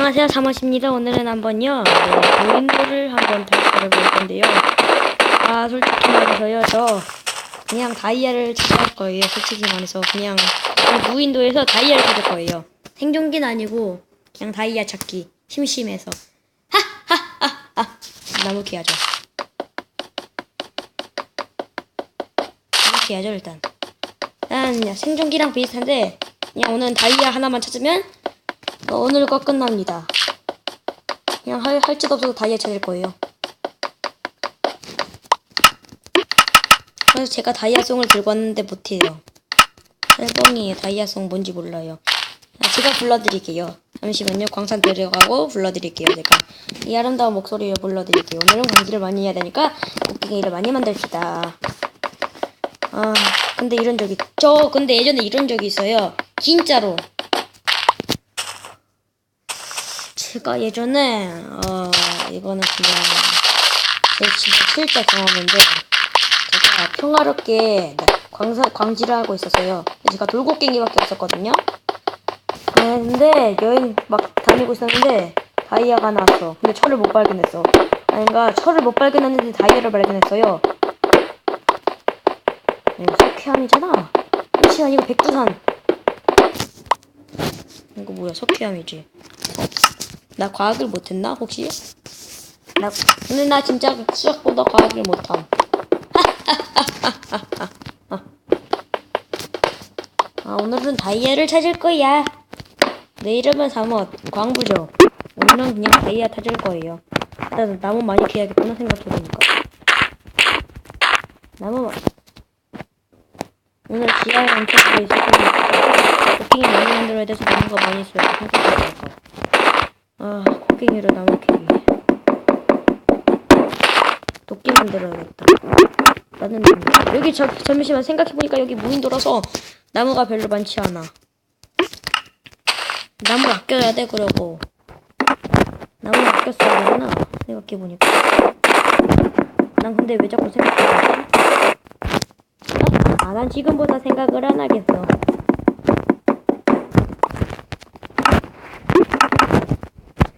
안녕하세요. 사마십니다. 오늘은 한번요. 네, 무인도를 한번 탈출해 볼 건데요. 아 솔직히 말해서요. 저 그냥 다이아를 찾을 거예요. 솔직히 말해서 그냥 그 무인도에서 다이아를 찾을 거예요. 생존기는 아니고 그냥 다이아 찾기. 심심해서. 하하하하. 나무 캐야죠. 나무 캐야죠 일단. 일단 생존기랑 비슷한데 그냥 오늘 다이아 하나만 찾으면 어, 오늘 거 끝납니다. 그냥 할, 할 짓 없어서 다이아 찾을 거예요. 그래서 제가 다이아송을 들고 왔는데 못해요. 셀뻥이에요. 다이아송 뭔지 몰라요. 아, 제가 불러드릴게요. 잠시만요. 광산 데려가고 불러드릴게요. 제가 이 아름다운 목소리를 불러드릴게요. 오늘은 광기를 많이 해야 되니까 곡괭이를 많이 만듭시다. 아, 근데 이런 적이 저 근데 예전에 이런 적이 있어요. 진짜로 제가 예전에 어 이거는 그냥 제 진짜 실제 경험인데 제가 평화롭게 광사 광지를 하고 있었어요. 제가 돌고갱이밖에 없었거든요. 근데 여행 막 다니고 있었는데 다이아가 나왔어. 근데 철을 못 발견했어. 그러니까 철을 못 발견했는데 다이아를 발견했어요. 이거 석회암이잖아. 혹시 아니고 백두산. 이거 뭐야 석회암이지. 나 과학을 못했나 혹시? 나 오늘 나 진짜 수학보다 과학을 못함. 아 오늘은 다이아를 찾을 거야. 내 이름은 사뭇 광부죠. 오늘은 그냥 다이아 찾을 거예요. 일단 나무 많이 캐야겠구나 생각해보니까. 나무 마- 오늘 지하에 엄청 있을 거니까 도킹이 많이 만들어야 돼서 나무가 많이 있어야 돼 생각해보니까. 아, 코끼리로 나무 캐기. 도끼 만들어야겠다. 나는. 여기 저, 잠시만 생각해보니까 여기 무인도라서 나무가 별로 많지 않아. 나무 아껴야 돼, 그러고. 나무 아꼈어야 되구나. 생각해보니까. 난 근데 왜 자꾸 생각해보지? 아, 난 지금보다 생각을 안 하겠어.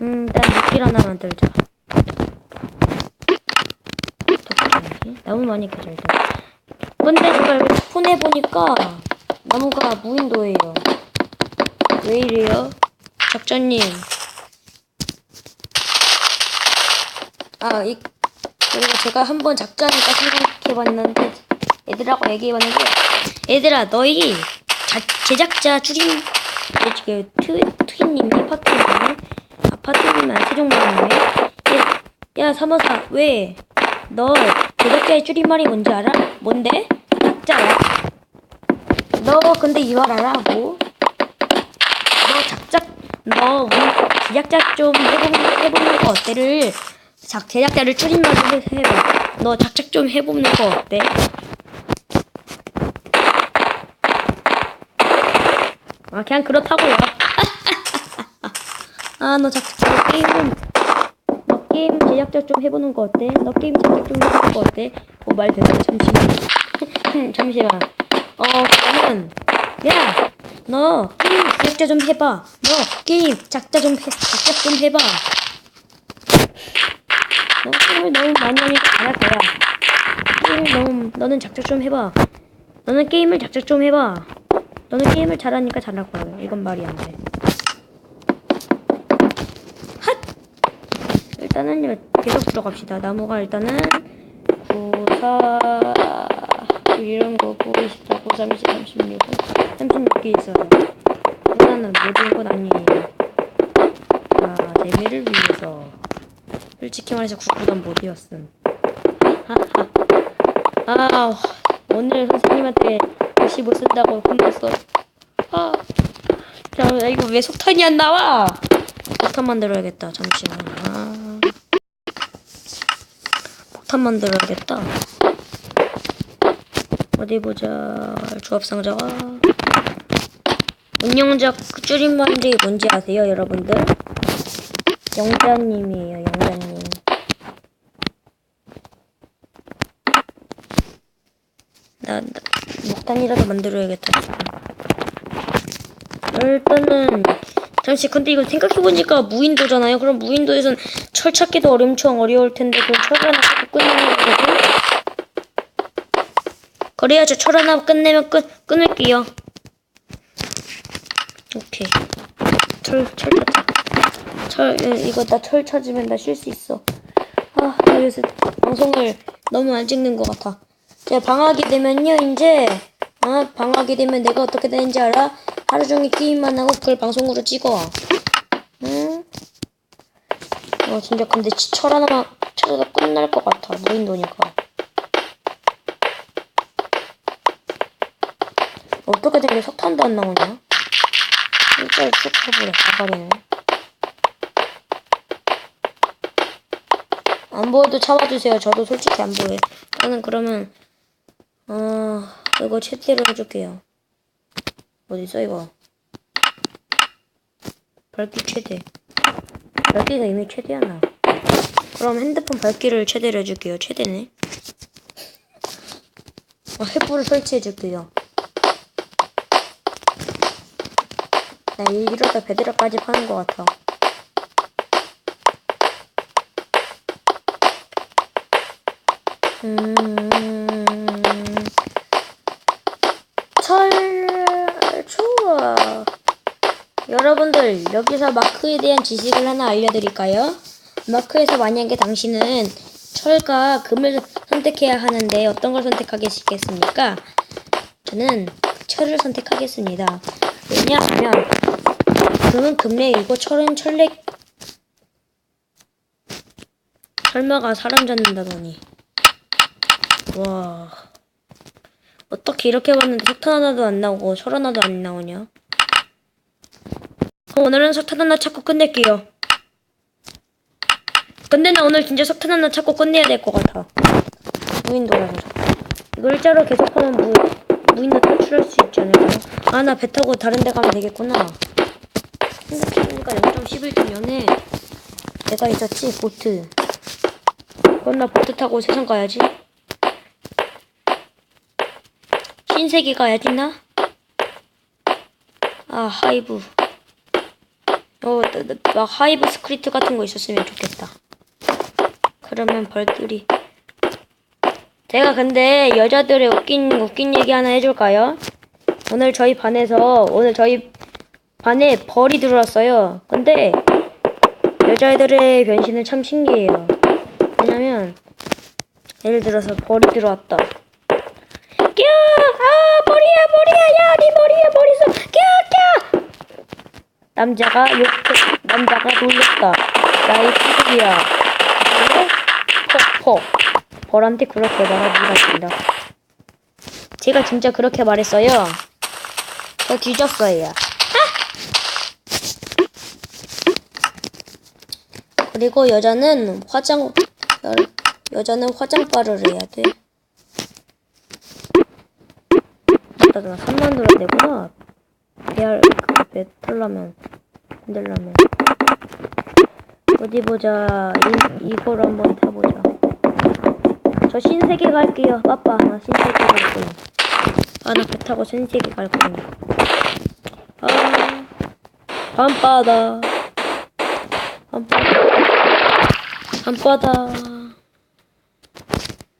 음, 일단 미끼를 하나 만들자. 나무 많이 캐자, 일단. 근데 제가 이거 폰해보니까 나무가 무인도예요. 왜 이래요? 작자님. 아, 이, 그리고 제가 한번 작자니까 생각해봤는데, 애들하고 얘기해봤는데, 얘들아, 너희 자, 제작자 줄임, 그, 트, 트윈님이 파트님이 아파트님은 세종마을이네. 야, 야 사모사 왜? 너 제작자의 줄임말이 뭔지 알아? 뭔데? 작자야. 너 근데 이말 알아? 뭐? 너 작작 너 우리 제작자 좀 해보는 해보는 거 어때를 작 제작자를 줄임말로 해- 해봐. 너 작작 좀 해보는 거 어때? 아 그냥 그렇다고요. 아, 너 작, 너 게임 좀, 너 게임 제작자 좀 해보는 거 어때? 너 게임 제작 좀 해보는 거 어때? 어, 말 되네. 잠시만. 잠시만. 어, 그러면, 야! 너 게임 제작자 좀 해봐. 너 게임 작자 좀 해, 작자 좀 해봐. 너 게임을 너무 많이 하니까 잘할 거야. 게임을 너무, 너는 작작 좀 해봐. 너는 게임을 작작 좀 해봐. 너는 게임을 잘하니까 잘할 거야. 이건 말이 안 돼. 일단은 계속 들어갑시다. 나무가 일단은 9, 4, 이런 거 9, 24, 9, 30, 36, 36개 있어요. 일단은 모든 건 아니에요. 자, 재미를 위해서. 솔직히 말해서 구구단 못이었음. 하하. 아, 오늘 선생님한테 글씨 못 쓴다고 혼났어. 아, 자, 이거 왜 속탄이 안 나와? 폭탄 만들어야겠다. 잠시만. 아. 폭탄 만들어야겠다. 어디 보자. 조합 상자가 운영자 줄임말이 뭔지 아세요, 여러분들? 영자님이에요, 영자님. 나, 나 목탄이라도 만들어야겠다. 일단은 잠시 근데 이거 생각해보니까 무인도잖아요. 그럼 무인도에선 철 찾기도 엄청 어려울 텐데 그럼 철 하나 찾고 끝내는 거거든? 그래야죠. 철 하나 끝내면 끝, 끊을게요. 오케이. 철, 철 찾자. 철, 이- 이거 나 철 찾으면 나 쉴 수 있어. 아, 나 요새 방송을 너무 안 찍는 것 같아. 제가 방학이 되면요, 이제, 아, 방학이 되면 내가 어떻게 되는지 알아? 하루 종일 게임만 하고 그걸 방송으로 찍어. 응? 어, 진짜 근데 지- 철 하나만 찾아도 끝날 것 같아. 무인도니까. 어떻게 된 게 석탄도 안 나오냐? 일자리 쭉 쳐버려, 가버리네. 안 보여도 참아주세요. 저도 솔직히 안 보여요. 저는 그러면, 어, 이거 최대로 해줄게요. 어딨어, 이거? 밝기 최대. 밝기가 이미 최대야 나. 그럼 핸드폰 밝기를 최대로 해줄게요. 최대네. 어, 횃불을 설치해줄게요. 나 이러다 베드락까지 파는 것 같아. 음, 철, 좋아. 여러분들, 여기서 마크에 대한 지식을 하나 알려드릴까요? 마크에서 만약에 당신은 철과 금을 선택해야 하는데 어떤 걸 선택하겠습니까? 저는 철을 선택하겠습니다. 왜냐하면 금은 금렉이고 철은 철렉 설마가 사람 잡는다더니 와 어떻게 이렇게 봤는데 석탄 하나도 안 나오고 철 하나도 안 나오냐 오늘은 석탄 하나 찾고 끝낼게요. 근데 나 오늘 진짜 석탄 하나 찾고 끝내야 될 것 같아. 무인도라서 이거 일자로 계속 하면 무, 무인도 탈출할 수 있지 않을까요? 아 나 배 타고 다른 데 가면 되겠구나. 생각해보니까 0.11주년에 내가 있었지 보트. 그럼 나 보트 타고 세상 가야지. 신세계 가야지 나? 아 하이브 어, 막 하이브 스크립트 같은 거 있었으면 좋겠다 그러면 벌들이 제가 근데 여자들의 웃긴 웃긴 얘기 하나 해줄까요? 오늘 저희 반에서 오늘 저희 반에 벌이 들어왔어요. 근데 여자애들의 변신은 참 신기해요. 왜냐면 예를 들어서 벌이 들어왔다. 꺄! 아 머리야 머리야 야 네 머리야 머리속 꺄! 꺄! 남자가 욕 남자가 놀렸다. 나의 피부야. 퍽퍽. 벌한테 그렇게 말하기가 된다. 제가 진짜 그렇게 말했어요. 저 뒤졌어요. 그리고 여자는 화장 여, 여자는 화장바를 해야 돼. 맞다, 나 3만 들어야 되구나. 배알 배 털려면 흔들려면 어디 보자. 이 이걸 한번 타보자. 저 신세계 갈게요. 빠빠 나 신세계 갈 거야. 아나 배 타고 신세계 갈 거야. 아 밤바다 밤바다 밤바다